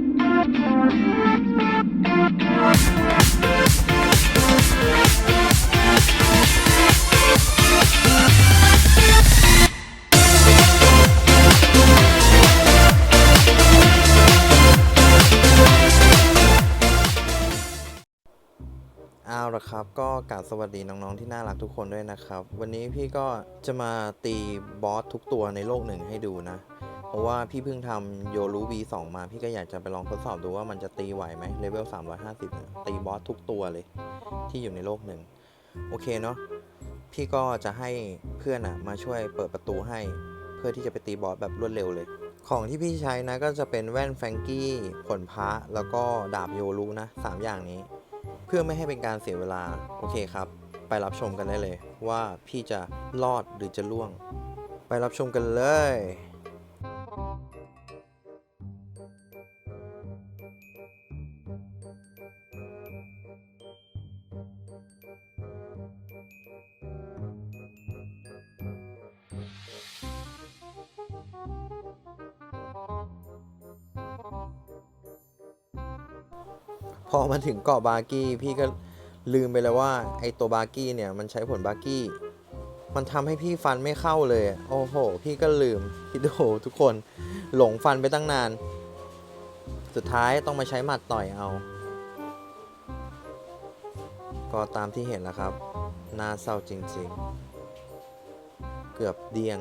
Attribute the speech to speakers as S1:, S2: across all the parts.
S1: เอาละครับก็กราบสวัสดีน้อง ๆ ที่น่ารักทุกคนด้วยนะครับ วันนี้พี่ก็จะมาตีบอสทุกตัวในโลกหนึ่งให้ดูนะ เพราะว่าพี่เพิ่งทำโยรู V2 มา พี่ก็อยากจะไปลองทดสอบดูว่ามันจะตีไหวไหมเลเวล350 ตีบอสทุกตัวเลย ที่อยู่ในโลกหนึ่ง โอเคเนาะพี่ก็จะให้เพื่อนอะมาช่วยเปิดประตูให้ เพื่อที่จะไปตีบอสแบบรวดเร็วเลย ของที่พี่ใช้นะก็จะเป็นแว่นแฟงกี้ผลพระแล้วก็ดาบโยรูนะสามอย่างนี้ เพื่อไม่ให้เป็นการเสียเวลาโอเคครับ ไปรับชมกันได้เลย ว่าพี่จะรอดหรือจะล่วง ไปรับชมกันเลย พอมาถึงเกาะบาร์กี้พี่ก็ลืมไปแล้วว่าไอตัวบาร์กี้เนี่ยมันใช้ผลบาร์กี้ มันทำให้พี่ฟันไม่เข้าเลย โอ้โห พี่ก็ลืมพี่ดูทุกคนหลงฟันไปตั้งนาน สุดท้ายต้องมาใช้หมัดต่อยเอา ก็ตามที่เห็นแล้วครับ น่าเศร้าจริงๆ เกือบเดียง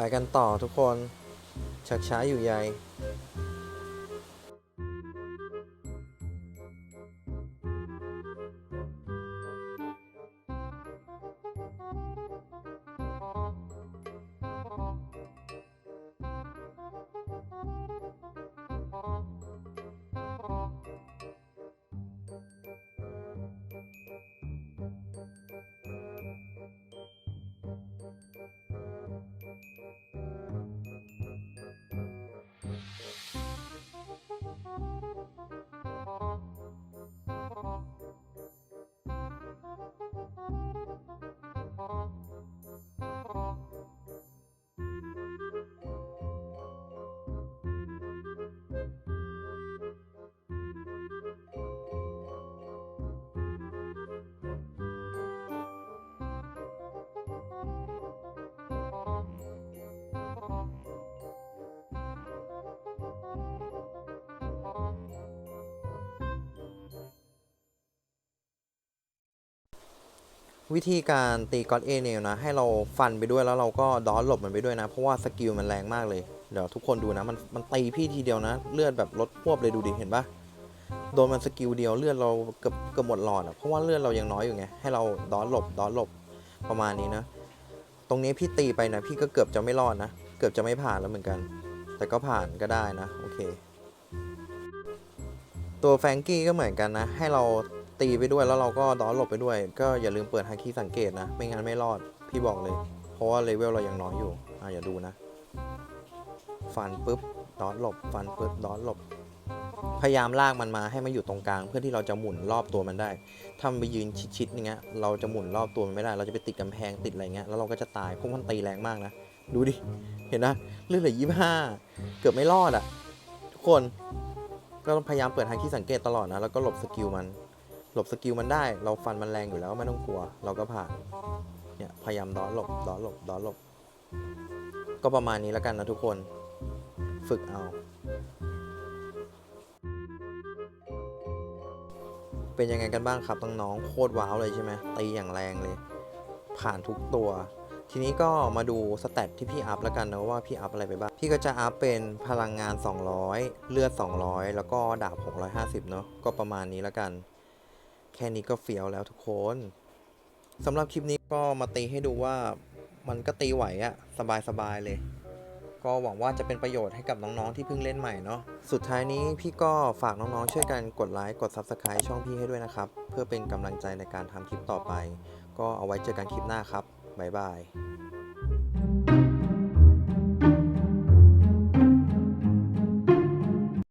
S1: ไปกันต่อทุกคนชักช้าอยู่ใหญ่ วิธีการตีก็อดเอเนลนะ ให้เราฟันไปด้วยแล้วเราก็ดอนหลบมันไปด้วยนะ เพราะว่าสกิลมันแรงมากเลย เดี๋ยวทุกคนดูนะ มันมันตีพี่ทีเดียวนะ เลือดแบบลดพวบเลยดูดิเห็นปะโดนมันสกิลเดียวเลือดเราเกือบเกือบหมดหลอดอะเพราะว่าเลือดเรายังน้อยอยู่ไงให้เราดอนหลบดอนหลบประมาณนี้นะ ตรงนี้พี่ตีไปนะพี่ก็เกือบจะไม่รอดนะ เกือบจะไม่ผ่านแล้วเหมือนกัน แต่ก็ผ่านก็ได้นะโอเค ตัวแฟงกี้ก็เหมือนกันนะ ให้เรา ตีไปด้วยแล้วเราก็ดอหลบไปด้วย ก็อย่าลืมเปิดฮาคีสังเกตนะ ไม่งั้นไม่รอด พี่บอกเลย เพราะว่าเลเวลเรายังน้อยอยู่ อะอย่าดูนะ ฟันปุ๊บดอหลบ ฟันปุ๊บดอหลบ พยายามลากมันมาให้มันอยู่ตรงกลาง เพื่อที่เราจะหมุนรอบตัวมันได้ถ้ามันไปยืนชิดๆอย่างเงี้ย เราจะหมุนรอบตัวมันไม่ได้ เราจะไปติดกำแพงติดอะไรเงี้ย แล้วเราก็จะตาย พวกมันตีแรงมากนะ ดูดิ เห็นนะเลือดเหลือยี่ห้า เกือบไม่รอดอะ ทุกคน ก็ต้องพยายามเปิดฮาคีสังเกตตลอดนะ แล้วก็หลบสกิลมัน หลบสกิลมันได้ เราฟันมันแรงอยู่แล้วไม่ต้องกลัว เราก็ผ่าน เนี่ยพยายามดอหลบดอหลบดอหลบ ก็ประมาณนี้แล้วกันนะทุกคน ฝึกเอา เป็นยังไงกันบ้างครับน้องๆโคตรว้าวเลยใช่ไหมตีอย่างแรงเลย ผ่านทุกตัวทีนี้ก็มาดูสแตทที่พี่อัพแล้วกันนะว่าพี่อัพอะไรไปบ้าง พี่ก็จะอัพเป็นพลังงาน 200 เลือด 200 แล้วก็ดาบ 650 เนาะก็ประมาณนี้แล้วกัน แค่นี้ก็เฟี้ยวแล้วทุกคนสำหรับคลิปนี้ก็มาตีให้ดูว่ามันก็ตีไหวอะสบายๆเลย ก็หวังว่าจะเป็นประโยชน์ให้กับน้องๆที่เพิ่งเล่นใหม่เนาะสุดท้ายนี้พี่ก็ฝากน้องๆช่วยกันกดไลค์กด Subscribe ช่องพี่ให้ด้วยนะครับ เพื่อเป็นกำลังใจในการทำคลิปต่อไป ก็เอาไว้เจอกันคลิปหน้าครับบ๊ายบาย